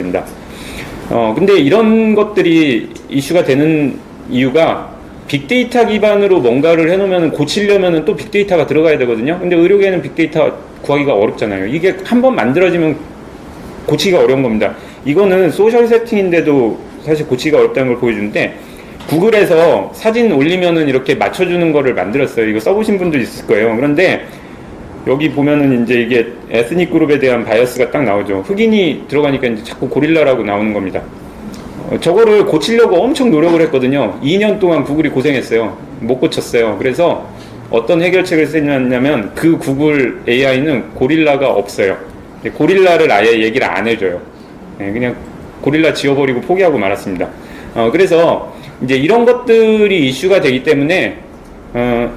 됩니다. 어, 근데 이런 것들이 이슈가 되는 이유가 빅데이터 기반으로 뭔가를 해놓으면 고치려면 또 빅데이터가 들어가야 되거든요. 근데 의료계는 빅데이터 구하기가 어렵잖아요. 이게 한 번 만들어지면 고치기가 어려운 겁니다. 이거는 소셜 세팅인데도 사실 고치기가 어렵다는 걸 보여주는데 구글에서 사진 올리면은 이렇게 맞춰주는 거를 만들었어요. 이거 써보신 분들 있을 거예요. 그런데 여기 보면은 이제 이게 에스닉 그룹에 대한 바이어스가 딱 나오죠. 흑인이 들어가니까 이제 자꾸 고릴라라고 나오는 겁니다. 어, 저거를 고치려고 엄청 노력을 했거든요. 2년 동안 구글이 고생했어요. 못 고쳤어요. 그래서 어떤 해결책을 쓰냐면 그 구글 AI는 고릴라가 없어요. 고릴라를 아예 얘기를 안 해줘요. 네, 그냥 고릴라 지워버리고 포기하고 말았습니다. 어, 그래서 이제 이런 것들이 이슈가 되기 때문에 어,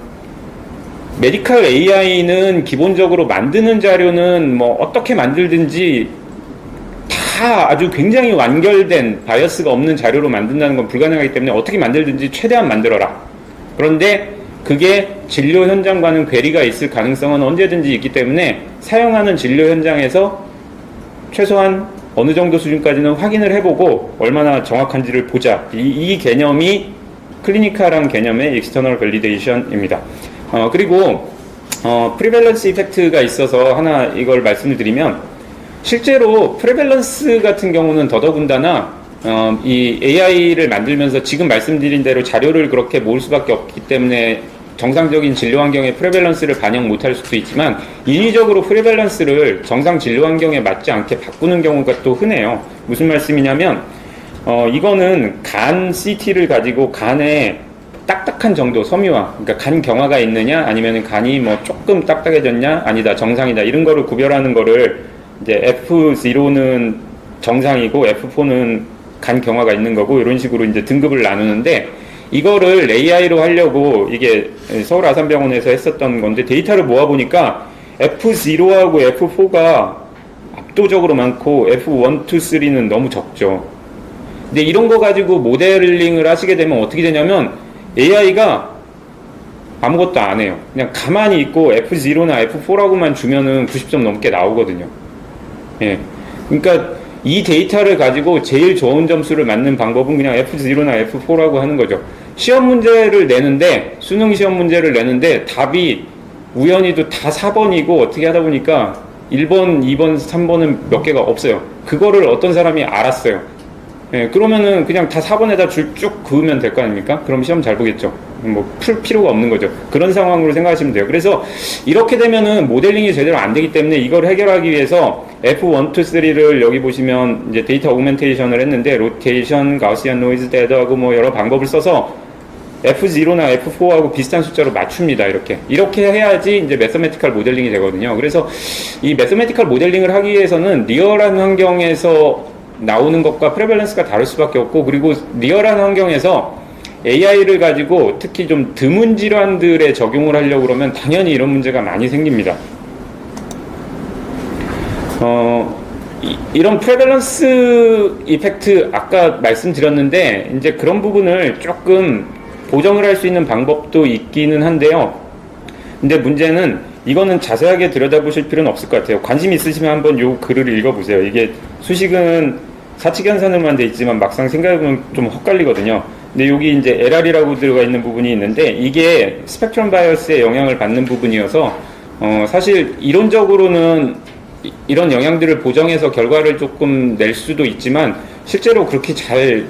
메디컬 AI는 기본적으로 만드는 자료는 뭐 어떻게 만들든지 다 아주 굉장히 완결된 바이어스가 없는 자료로 만든다는 건 불가능하기 때문에 어떻게 만들든지 최대한 만들어라. 그런데 그게 진료 현장과는 괴리가 있을 가능성은 언제든지 있기 때문에 사용하는 진료 현장에서 최소한 어느 정도 수준까지는 확인을 해보고 얼마나 정확한지를 보자. 이, 이 개념이 클리니컬한 개념의 익스터널 밸리데이션입니다. 어, 그리고 어, 프리밸런스 이펙트가 있어서 하나 이걸 말씀을 드리면 실제로 프레밸런스 같은 경우는 더더군다나 어, 이 AI를 만들면서 지금 말씀드린 대로 자료를 그렇게 모을 수밖에 없기 때문에 정상적인 진료 환경의 프레밸런스를 반영 못할 수도 있지만 인위적으로 프레밸런스를 정상 진료 환경에 맞지 않게 바꾸는 경우가 또 흔해요. 무슨 말씀이냐면 어, 이거는 간 CT를 가지고 간에 딱딱한 정도 섬유화, 그러니까 간 경화가 있느냐, 아니면 간이 뭐 조금 딱딱해졌냐, 아니다 정상이다 이런 거를 구별하는 거를 이제 F0는 정상이고 F4는 간 경화가 있는 거고 이런 식으로 이제 등급을 나누는데 이거를 AI로 하려고 이게 서울 아산병원에서 했었던 건데 데이터를 모아 보니까 F0하고 F4가 압도적으로 많고 F1, 2, 3는 너무 적죠. 근데 이런 거 가지고 모델링을 하시게 되면 어떻게 되냐면 AI가 아무것도 안 해요. 그냥 가만히 있고 F0나 F4라고만 주면은 90점 넘게 나오거든요. 예. 그러니까 이 데이터를 가지고 제일 좋은 점수를 맞는 방법은 그냥 F0나 F4라고 하는 거죠. 시험 문제를 내는데, 수능 시험 문제를 내는데 답이 우연히도 다 4번이고 어떻게 하다 보니까 1번, 2번, 3번은 몇 개가 없어요. 그거를 어떤 사람이 알았어요. 예, 그러면은 그냥 다 4번에다 줄 쭉 그으면 될 거 아닙니까? 그럼 시험 잘 보겠죠. 뭐 풀 필요가 없는 거죠. 그런 상황으로 생각하시면 돼요. 그래서 이렇게 되면은 모델링이 제대로 안 되기 때문에 이걸 해결하기 위해서 F1, 2, 3를 여기 보시면 이제 데이터 오멘테이션을 했는데 로테이션, 가우시안 노이즈 데드하고 뭐 여러 방법을 써서 F0나 F4하고 비슷한 숫자로 맞춥니다. 이렇게. 이렇게 해야지 이제 매서메티컬 모델링이 되거든요. 그래서 이 매서메티컬 모델링을 하기 위해서는 리얼한 환경에서 나오는 것과 프레밸런스가 다를 수밖에 없고 그리고 리얼한 환경에서 AI를 가지고 특히 좀 드문 질환들에 적용을 하려고 그러면 당연히 이런 문제가 많이 생깁니다. 어, 이, 런 프레밸런스 이펙트 아까 말씀드렸는데 이제 그런 부분을 조금 보정을 할 수 있는 방법도 있기는 한데요. 근데 문제는 이거는 자세하게 들여다보실 필요는 없을 것 같아요. 관심 있으시면 한번 요 글을 읽어보세요. 이게 수식은 사칙 연산으로만 돼 있지만 막상 생각해보면 좀 헛갈리거든요. 근데 여기 이제 LR이라고 들어가 있는 부분이 있는데 이게 스펙트럼 바이어스의 영향을 받는 부분이어서 어 사실 이론적으로는 이- 이런 영향들을 보정해서 결과를 조금 낼 수도 있지만 실제로 그렇게 잘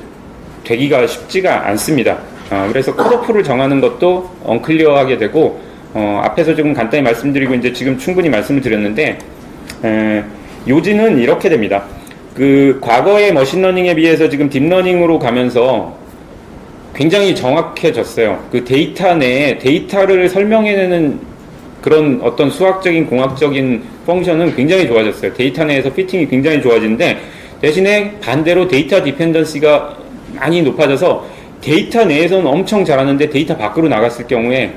되기가 쉽지가 않습니다. 어, 그래서 컷오프를 정하는 것도 언클리어하게 되고 어, 앞에서 조금 간단히 말씀드리고 이제 지금 충분히 말씀을 드렸는데 에, 요지는 이렇게 됩니다. 그 과거의 머신러닝에 비해서 지금 딥러닝으로 가면서 굉장히 정확해졌어요. 그 데이터 내에 데이터를 설명해내는 그런 어떤 수학적인 공학적인 펑션은 굉장히 좋아졌어요. 데이터 내에서 피팅이 굉장히 좋아지는데 대신에 반대로 데이터 디펜던시가 많이 높아져서 데이터 내에서는 엄청 잘하는데 데이터 밖으로 나갔을 경우에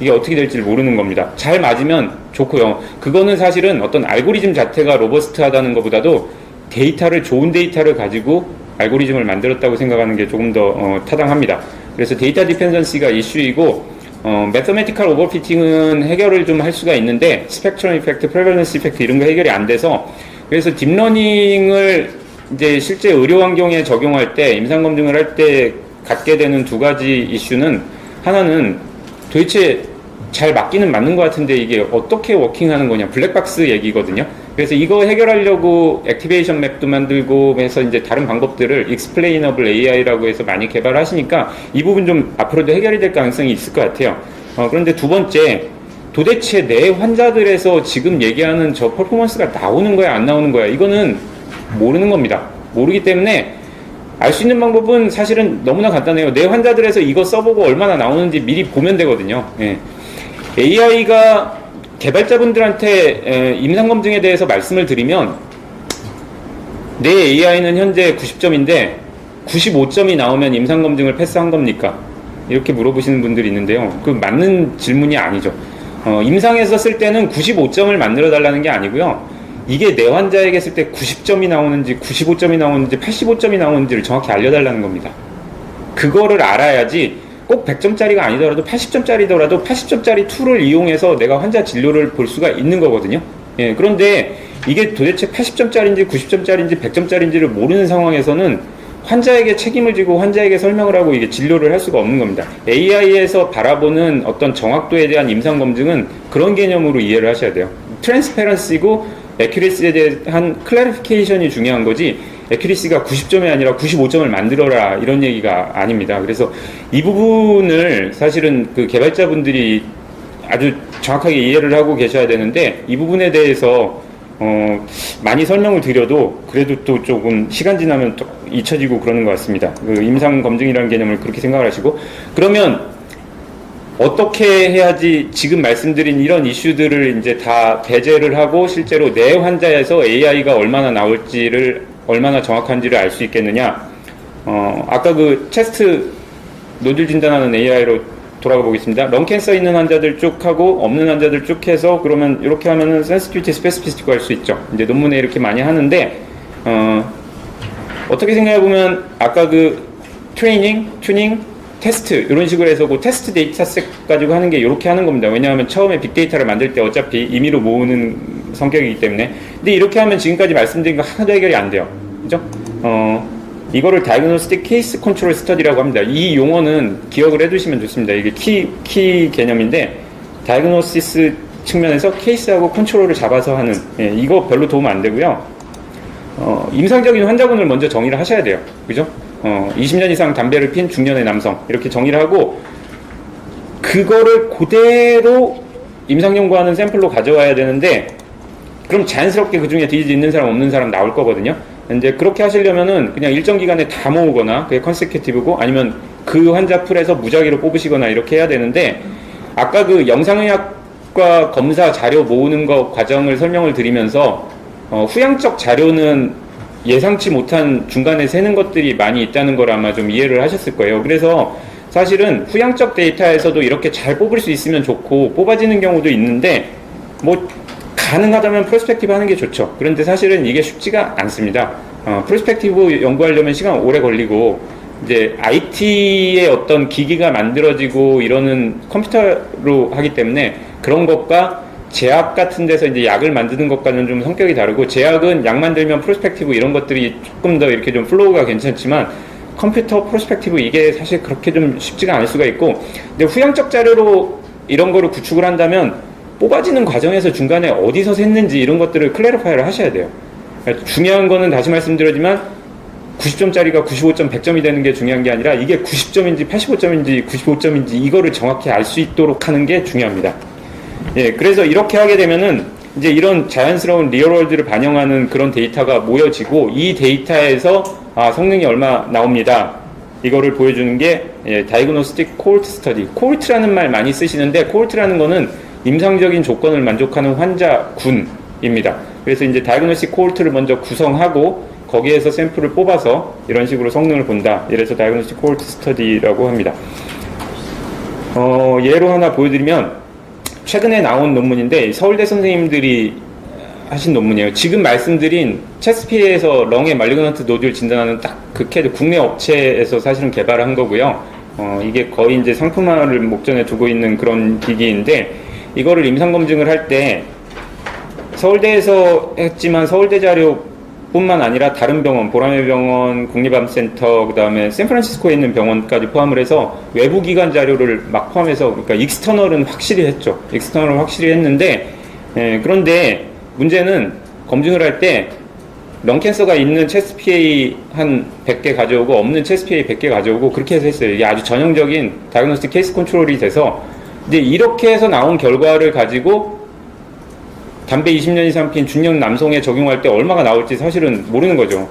이게 어떻게 될지 모르는 겁니다. 잘 맞으면 좋고요. 그거는 사실은 어떤 알고리즘 자체가 로버스트하다는 것보다도 데이터를 좋은 데이터를 가지고 알고리즘을 만들었다고 생각하는 게 조금 더 어, 타당합니다. 그래서 데이터 디펜던시가 이슈이고 어, 매서메티컬 오버피팅은 해결을 좀 할 수가 있는데 스펙트럼 이펙트, 프레밸런스 이펙트 이런 거 해결이 안 돼서 그래서 딥러닝을 이제 실제 의료 환경에 적용할 때 임상 검증을 할 때 갖게 되는 두 가지 이슈는 하나는 도대체 잘 맞기는 맞는 것 같은데 이게 어떻게 워킹하는 거냐 블랙박스 얘기거든요. 그래서 이거 해결하려고 액티베이션 맵도 만들고 해서 이제 다른 방법들을 익스플레이너블 AI라고 해서 많이 개발하시니까 이 부분 좀 앞으로도 해결이 될 가능성이 있을 것 같아요. 어, 그런데 두 번째 도대체 내 환자들에서 지금 얘기하는 저 퍼포먼스가 나오는 거야 안 나오는 거야 이거는 모르는 겁니다. 모르기 때문에 알 수 있는 방법은 사실은 너무나 간단해요. 내 환자들에서 이거 써보고 얼마나 나오는지 미리 보면 되거든요. 예. AI가 개발자분들한테 임상검증에 대해서 말씀을 드리면 내 AI는 현재 90점인데 95점이 나오면 임상검증을 패스한 겁니까? 이렇게 물어보시는 분들이 있는데요. 그 맞는 질문이 아니죠. 어, 임상에서 쓸 때는 95점을 만들어 달라는 게 아니고요. 이게 내 환자에게 쓸 때 90점이 나오는지 95점이 나오는지 85점이 나오는지를 정확히 알려달라는 겁니다. 그거를 알아야지 꼭 100점짜리가 아니더라도 80점짜리더라도 80점짜리 툴을 이용해서 내가 환자 진료를 볼 수가 있는 거거든요. 예, 그런데 이게 도대체 80점짜리인지 90점짜리인지 100점짜리인지를 모르는 상황에서는 환자에게 책임을 지고 환자에게 설명을 하고 이게 진료를 할 수가 없는 겁니다. AI에서 바라보는 어떤 정확도에 대한 임상 검증은 그런 개념으로 이해를 하셔야 돼요. 트랜스페런시고 에큐리시에 대한 클래리피케이션이 중요한 거지 에큐리시가 90점이 아니라 95점을 만들어라 이런 얘기가 아닙니다. 그래서 이 부분을 사실은 그 개발자분들이 아주 정확하게 이해를 하고 계셔야 되는데 이 부분에 대해서 어, 많이 설명을 드려도 그래도 또 조금 시간 지나면 또 잊혀지고 그러는 것 같습니다. 그 임상 검증이라는 개념을 그렇게 생각을 하시고 그러면 어떻게 해야지 지금 말씀드린 이런 이슈들을 이제 다 배제를 하고 실제로 내 환자에서 AI가 얼마나 나올지를 얼마나 정확한지를 알 수 있겠느냐? 어, 아까 그 체스트 노즐 진단하는 AI로 돌아가 보겠습니다. 런 캔서 있는 환자들 쭉 하고 없는 환자들 쭉 해서 그러면 이렇게 하면은 센시티비티 스페시피스티고 할 수 있죠. 이제 논문에 이렇게 많이 하는데 어, 어떻게 생각해 보면 아까 그 트레이닝, 튜닝, 테스트 이런 식으로 해서 그 테스트 데이터셋 가지고 하는 게 이렇게 하는 겁니다. 왜냐하면 처음에 빅데이터를 만들 때 어차피 임의로 모으는 성격이기 때문에. 근데 이렇게 하면 지금까지 말씀드린 거 하나도 해결이 안 돼요. 그죠? 어, 이거를 다이그노스틱 케이스 컨트롤 스터디라고 합니다. 이 용어는 기억을 해두시면 좋습니다. 이게 키, 키 개념인데 다이그노시스 측면에서 케이스하고 컨트롤을 잡아서 하는 예, 이거 별로 도움 안 되고요. 어, 임상적인 환자군을 먼저 정의를 하셔야 돼요. 그죠? 어, 20년 이상 담배를 핀 중년의 남성 이렇게 정의를 하고 그거를 그대로 임상 연구하는 샘플로 가져와야 되는데 그럼 자연스럽게 그 중에 디지즈 있는 사람 없는 사람 나올 거거든요. 이제 그렇게 하시려면은 그냥 일정 기간에 다 모으거나 그게 컨세큐티브고 아니면 그 환자 풀에서 무작위로 뽑으시거나 이렇게 해야 되는데 아까 그 영상의학과 검사 자료 모으는 거 과정을 설명을 드리면서 어, 후양적 자료는 예상치 못한 중간에 새는 것들이 많이 있다는 걸 아마 좀 이해를 하셨을 거예요. 그래서 사실은 후양적 데이터에서도 이렇게 잘 뽑을 수 있으면 좋고 뽑아지는 경우도 있는데 뭐 가능하다면 프로스펙티브 하는 게 좋죠. 그런데 사실은 이게 쉽지가 않습니다. 어, 프로스펙티브 연구하려면 시간 오래 걸리고 이제 IT의 어떤 기기가 만들어지고 이러는 컴퓨터로 하기 때문에 그런 것과 제약 같은 데서 이제 약을 만드는 것과는 좀 성격이 다르고 제약은 약 만들면 프로스펙티브 이런 것들이 조금 더 이렇게 좀 플로우가 괜찮지만 컴퓨터 프로스펙티브 이게 사실 그렇게 좀 쉽지가 않을 수가 있고 근데 후양적 자료로 이런 거를 구축을 한다면 뽑아지는 과정에서 중간에 어디서 샜는지 이런 것들을 클래리파이를 하셔야 돼요. 그러니까 중요한 거는 다시 말씀드리지만 90점짜리가 95점, 100점이 되는 게 중요한 게 아니라 이게 90점인지 85점인지 95점인지 이거를 정확히 알 수 있도록 하는 게 중요합니다. 예, 그래서 이렇게 하게 되면은 이제 이런 자연스러운 리얼월드를 반영하는 그런 데이터가 모여지고 이 데이터에서 아, 성능이 얼마 나옵니다. 이거를 보여주는 게 예, 다이그노스틱 코울트 스터디. 코울트라는 말 많이 쓰시는데 코울트라는 거는 임상적인 조건을 만족하는 환자군입니다. 그래서 이제 다이그노스틱 코울트를 먼저 구성하고 거기에서 샘플을 뽑아서 이런 식으로 성능을 본다. 이래서 다이그노스틱 코울트 스터디라고 합니다. 어, 예로 하나 보여드리면 최근에 나온 논문인데 서울대 선생님들이 하신 논문이에요. 지금 말씀드린 체스피에서 렁의 말리그넌트 노듈 진단하는 딱 그 캐드 국내 업체에서 사실은 개발한 거고요. 어, 이게 거의 이제 상품화를 목전에 두고 있는 그런 기기인데 이거를 임상 검증을 할 때 서울대에서 했지만 서울대 자료 뿐만 아니라 다른 병원, 보라매 병원, 국립암센터, 그 다음에 샌프란시스코에 있는 병원까지 포함을 해서 외부 기관 자료를 막 포함해서, 그러니까 익스터널은 확실히 했죠. 익스터널은 확실히 했는데, 예, 그런데 문제는 검증을 할 때 런캔서가 있는 체스트 PA 한 100개 가져오고 없는 PA 100개 가져오고 그렇게 해서 했어요. 이게 아주 전형적인 다이그노스틱 케이스 컨트롤이 돼서 이제 이렇게 해서 나온 결과를 가지고 담배 20년 이상 핀 중년 남성에 적용할 때 얼마가 나올지 사실은 모르는 거죠.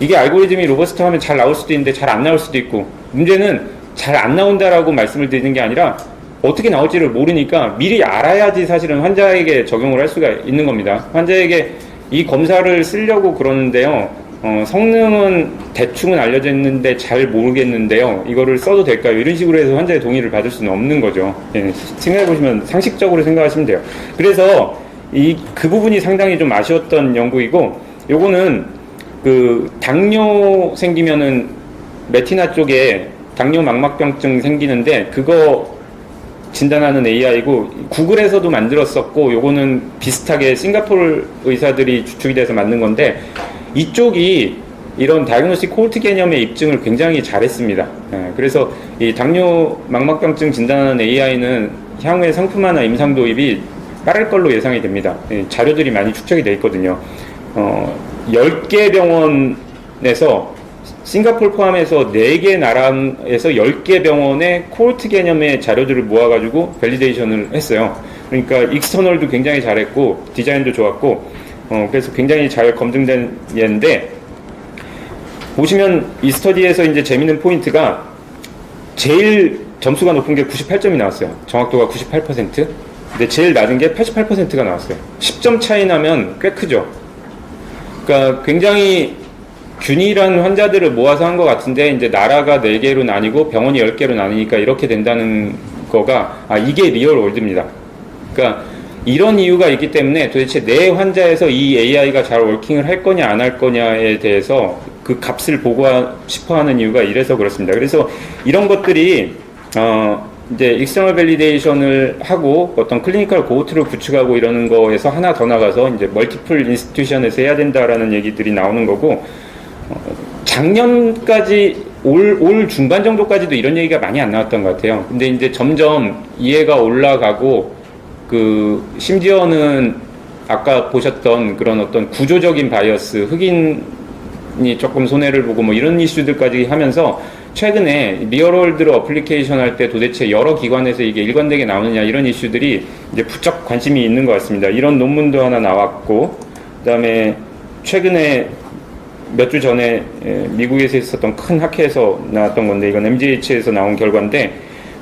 이게 알고리즘이 로버스트 하면 잘 나올 수도 있는데 잘 안 나올 수도 있고 문제는 잘 안 나온다라고 말씀을 드리는 게 아니라 어떻게 나올지를 모르니까 미리 알아야지 사실은 환자에게 적용을 할 수가 있는 겁니다. 환자에게 이 검사를 쓰려고 그러는데요. 어, 성능은 대충은 알려져 있는데 잘 모르겠는데요. 이거를 써도 될까요? 이런 식으로 해서 환자의 동의를 받을 수는 없는 거죠. 예, 생각해 보시면 상식적으로 생각하시면 돼요. 그래서 이 그 부분이 상당히 좀 아쉬웠던 연구이고 요거는 그 당뇨 생기면은 메티나 쪽에 당뇨 망막병증 생기는데 그거 진단하는 AI고 구글에서도 만들었었고 요거는 비슷하게 싱가포르 의사들이 주축이 돼서 만든 건데 이쪽이 이런 다이그노스틱 콜트 개념의 입증을 굉장히 잘했습니다. 예, 그래서 이 당뇨 망막병증 진단하는 AI는 향후에 상품 하나 임상 도입이 빠를 걸로 예상이 됩니다. 예, 자료들이 많이 축적이 돼 있거든요. 어, 10개 병원에서 싱가폴 포함해서 4개 나라에서 10개 병원의 코르트 개념의 자료들을 모아가지고 밸리데이션을 했어요. 그러니까 익스터널도 굉장히 잘했고 디자인도 좋았고 어, 그래서 굉장히 잘 검증된 예인데 보시면 이 스터디에서 이제 재밌는 포인트가 제일 점수가 높은 게 98점이 나왔어요. 정확도가 98%. 근데 제일 낮은 게 88%가 나왔어요. 10점 차이 나면 꽤 크죠. 그러니까 굉장히 균일한 환자들을 모아서 한 것 같은데 이제 나라가 4개로 나뉘고 병원이 10개로 나뉘니까 이렇게 된다는 거가 아 이게 리얼 월드입니다. 그러니까 이런 이유가 있기 때문에 도대체 내 환자에서 이 AI가 잘 워킹을 할 거냐 안 할 거냐에 대해서 그 값을 보고 싶어 하는 이유가 이래서 그렇습니다. 그래서 이런 것들이 어 이제 익스터널 밸리데이션을 하고 어떤 클리니컬 고호트를 구축하고 이러는 거에서 하나 더 나가서 이제 멀티플 인스티튜션에서 해야 된다라는 얘기들이 나오는 거고 어, 작년까지 올, 올 중반 정도까지도 이런 얘기가 많이 안 나왔던 것 같아요. 근데 이제 점점 이해가 올라가고 그 심지어는 아까 보셨던 그런 어떤 구조적인 바이어스 흑인이 조금 손해를 보고 뭐 이런 이슈들까지 하면서 최근에 리얼월드로 어플리케이션 할 때 도대체 여러 기관에서 이게 일관되게 나오느냐 이런 이슈들이 이제 부쩍 관심이 있는 것 같습니다. 이런 논문도 하나 나왔고 그다음에 최근에 몇 주 전에 에, 미국에서 있었던 큰 학회에서 나왔던 건데 이건 MGH에서 나온 결과인데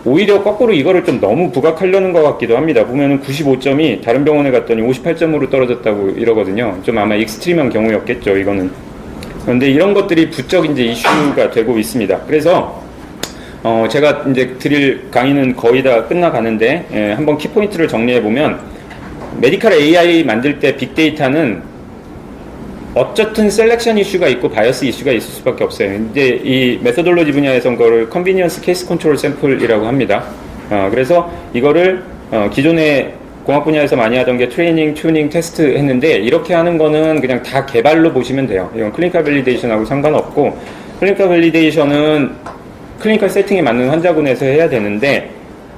오히려 거꾸로 이거를 좀 너무 부각하려는 것 같기도 합니다. 보면은 95점이 다른 병원에 갔더니 58점으로 떨어졌다고 이러거든요. 좀 아마 익스트림한 경우였겠죠, 이거는. 그런데 이런 것들이 부쩍 이제 이슈가 되고 있습니다. 그래서 어 제가 이제 드릴 강의는 거의 다 끝나가는데 예, 한번 키포인트를 정리해 보면 메디컬 AI 만들 때 빅데이터는 어쨌든 셀렉션 이슈가 있고 바이어스 이슈가 있을 수밖에 없어요. 이제 이 메소돌로지 분야에서는 그거를 컨비니언스 케이스 컨트롤 샘플이라고 합니다. 어, 그래서 이거를 어, 기존에 공학 분야에서 많이 하던 게 트레이닝, 튜닝, 테스트 했는데 이렇게 하는 거는 그냥 다 개발로 보시면 돼요. 이건 클리니컬 밸리데이션하고 상관없고 클리니컬 밸리데이션은 클리니컬 세팅에 맞는 환자군에서 해야 되는데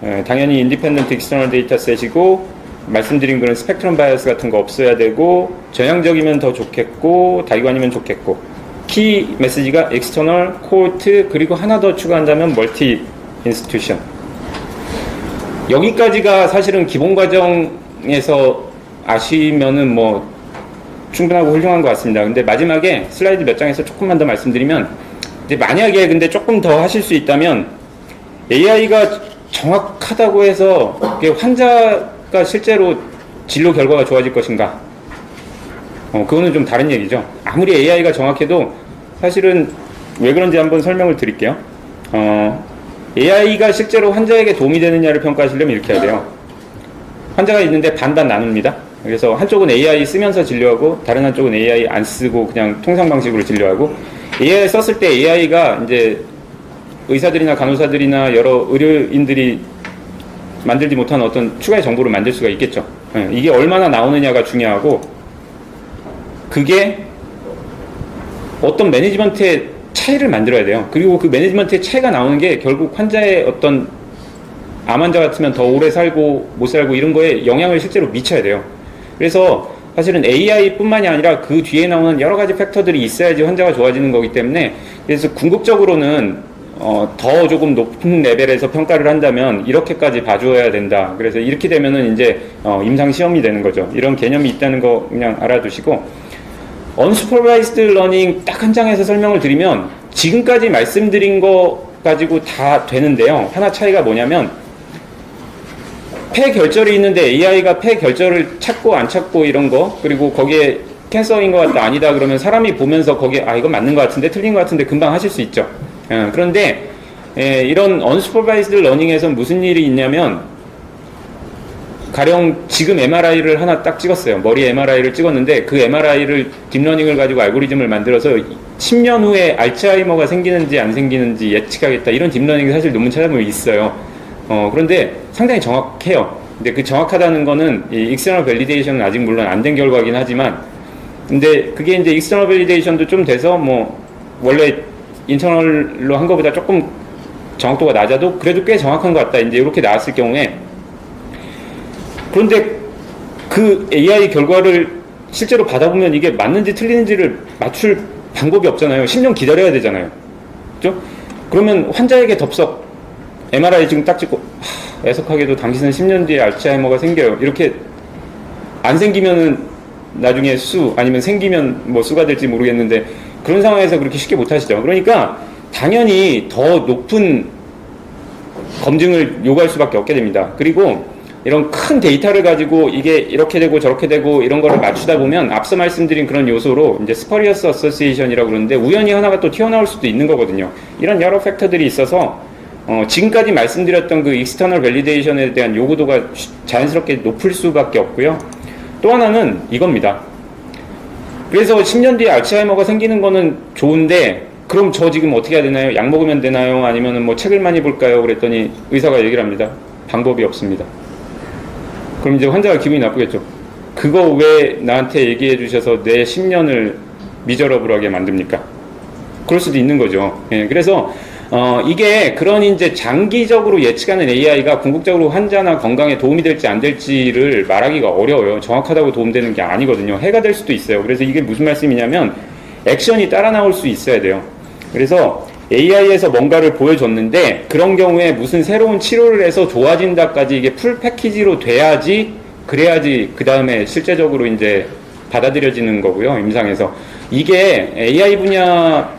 에, 당연히 인디펜던트 익스터널 데이터셋이고 말씀드린 그런 스펙트럼 바이어스 같은 거 없어야 되고 전향적이면 더 좋겠고 다이관이면 좋겠고 키 메시지가 익스터널, 코트 그리고 하나 더 추가한다면 멀티 인스티튜션 여기까지가 사실은 기본 과정에서 아시면은 뭐 충분하고 훌륭한 것 같습니다. 근데 마지막에 슬라이드 몇 장에서 조금만 더 말씀드리면 이제 만약에 근데 조금 더 하실 수 있다면 AI가 정확하다고 해서 환자가 실제로 진료 결과가 좋아질 것인가? 어, 그거는 좀 다른 얘기죠. 아무리 AI가 정확해도 사실은 왜 그런지 한번 설명을 드릴게요. 어, AI가 실제로 환자에게 도움이 되느냐를 평가하시려면 이렇게 해야 돼요. 환자가 있는데 반반 나눕니다. 그래서 한쪽은 AI 쓰면서 진료하고 다른 한쪽은 AI 안 쓰고 그냥 통상 방식으로 진료하고 AI 썼을 때 AI가 이제 의사들이나 간호사들이나 여러 의료인들이 만들지 못한 어떤 추가의 정보를 만들 수가 있겠죠. 예, 이게 얼마나 나오느냐가 중요하고 그게 어떤 매니지먼트의 차이를 만들어야 돼요. 그리고 그 매니지먼트의 차이가 나오는 게 결국 환자의 어떤 암 환자 같으면 더 오래 살고 못 살고 이런 거에 영향을 실제로 미쳐야 돼요. 그래서 사실은 AI뿐만이 아니라 그 뒤에 나오는 여러 가지 팩터들이 있어야지 환자가 좋아지는 거기 때문에 그래서 궁극적으로는 어, 더 조금 높은 레벨에서 평가를 한다면 이렇게까지 봐줘야 된다. 그래서 이렇게 되면은 이제 어, 임상 시험이 되는 거죠. 이런 개념이 있다는 거 그냥 알아두시고 언슈퍼바이스드 러닝 딱 한 장에서 설명을 드리면 지금까지 말씀드린 거 가지고 다 되는데요. 하나 차이가 뭐냐면 폐 결절이 있는데 AI가 폐 결절을 찾고 안 찾고 이런 거 그리고 거기에 캔서인 것 같다 아니다 그러면 사람이 보면서 거기에 아 이건 맞는 것 같은데 틀린 것 같은데 금방 하실 수 있죠. 예, 그런데 예, 이런 언슈퍼바이스드 러닝에선 무슨 일이 있냐면 가령 지금 MRI를 하나 딱 찍었어요. 머리 MRI를 찍었는데 그 MRI를 딥러닝을 가지고 알고리즘을 만들어서 10년 후에 알츠하이머가 생기는지 안 생기는지 예측하겠다. 이런 딥러닝이 사실 논문 찾아보면 있어요. 어, 그런데 상당히 정확해요. 근데 그 정확하다는 거는 이 익스터널 밸리데이션은 아직 물론 안 된 결과긴 하지만 근데 그게 이제 익스터널 밸리데이션도 좀 돼서 뭐 원래 인터널로 한 것보다 조금 정확도가 낮아도 그래도 꽤 정확한 것 같다. 이제 이렇게 나왔을 경우에 그런데 그 AI 결과를 실제로 받아보면 이게 맞는지 틀리는지를 맞출 방법이 없잖아요. 10년 기다려야 되잖아요. 그죠? 그러면 환자에게 덥석 MRI 지금 딱 찍고 하, 애석하게도 당신은 10년 뒤에 알츠하이머가 생겨요. 이렇게 안 생기면은 나중에 수 아니면 생기면 뭐 수가 될지 모르겠는데 그런 상황에서 그렇게 쉽게 못 하시죠. 그러니까 당연히 더 높은 검증을 요구할 수밖에 없게 됩니다. 그리고 이런 큰 데이터를 가지고 이게 이렇게 되고 저렇게 되고 이런 거를 맞추다 보면 앞서 말씀드린 그런 요소로 이제 스퍼리어스 어소시에이션이라고 그러는데 우연히 하나가 또 튀어나올 수도 있는 거거든요. 이런 여러 팩터들이 있어서 어, 지금까지 말씀드렸던 그 익스터널 밸리데이션에 대한 요구도가 자연스럽게 높을 수밖에 없고요. 또 하나는 이겁니다. 그래서 10년 뒤에 알츠하이머가 생기는 거는 좋은데 그럼 저 지금 어떻게 해야 되나요? 약 먹으면 되나요? 아니면 뭐 책을 많이 볼까요? 그랬더니 의사가 얘기를 합니다. 방법이 없습니다. 그럼 이제 환자가 기분이 나쁘겠죠. 그거 왜 나한테 얘기해 주셔서 내 10년을 미저러블하게 만듭니까? 그럴 수도 있는 거죠. 예, 그래서 어, 이게 그런 이제 장기적으로 예측하는 AI가 궁극적으로 환자나 건강에 도움이 될지 안 될지를 말하기가 어려워요. 정확하다고 도움되는 게 아니거든요. 해가 될 수도 있어요. 그래서 이게 무슨 말씀이냐면 액션이 따라 나올 수 있어야 돼요. 그래서 AI에서 뭔가를 보여줬는데 그런 경우에 무슨 새로운 치료를 해서 좋아진다까지 이게 풀 패키지로 돼야지 그래야지 그 다음에 실제적으로 이제 받아들여지는 거고요 임상에서 이게 AI 분야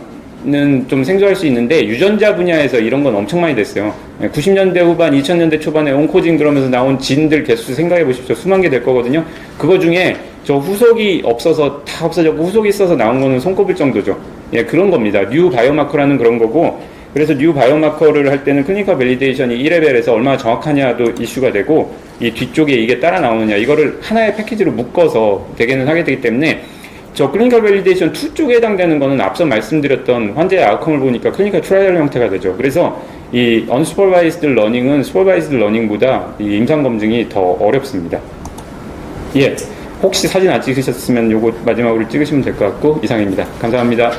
는좀 생소할 수 있는데 유전자 분야에서 이런 건 엄청 많이 됐어요 90년대 후반 2000년대 초반에 온코진 그러면서 나온 진들 개수 생각해 보십시오 수만 개 될 거거든요 그거 중에 저 후속이 없어서 다 없어졌고 후속이 있어서 나온 거는 손꼽을 정도죠. 예, 그런 겁니다. 뉴 바이오마커라는 그런 거고, 그래서 뉴 바이오마커를 할 때는 클리니컬 밸리데이션이 1레벨에서 얼마나 정확하냐도 이슈가 되고, 이 뒤쪽에 이게 따라 나오느냐, 이거를 하나의 패키지로 묶어서 대개는 하게 되기 때문에, 저 클리니컬 밸리데이션 2 쪽에 해당되는 거는 앞서 말씀드렸던 환자의 아웃컴을 보니까 클리니컬 트라이얼 형태가 되죠. 그래서 이 언슈퍼바이스드 러닝은 슈퍼바이스드 러닝보다 이 임상 검증이 더 어렵습니다. 예. 혹시 사진 안 찍으셨으면 요거 마지막으로 찍으시면 될 것 같고 이상입니다. 감사합니다.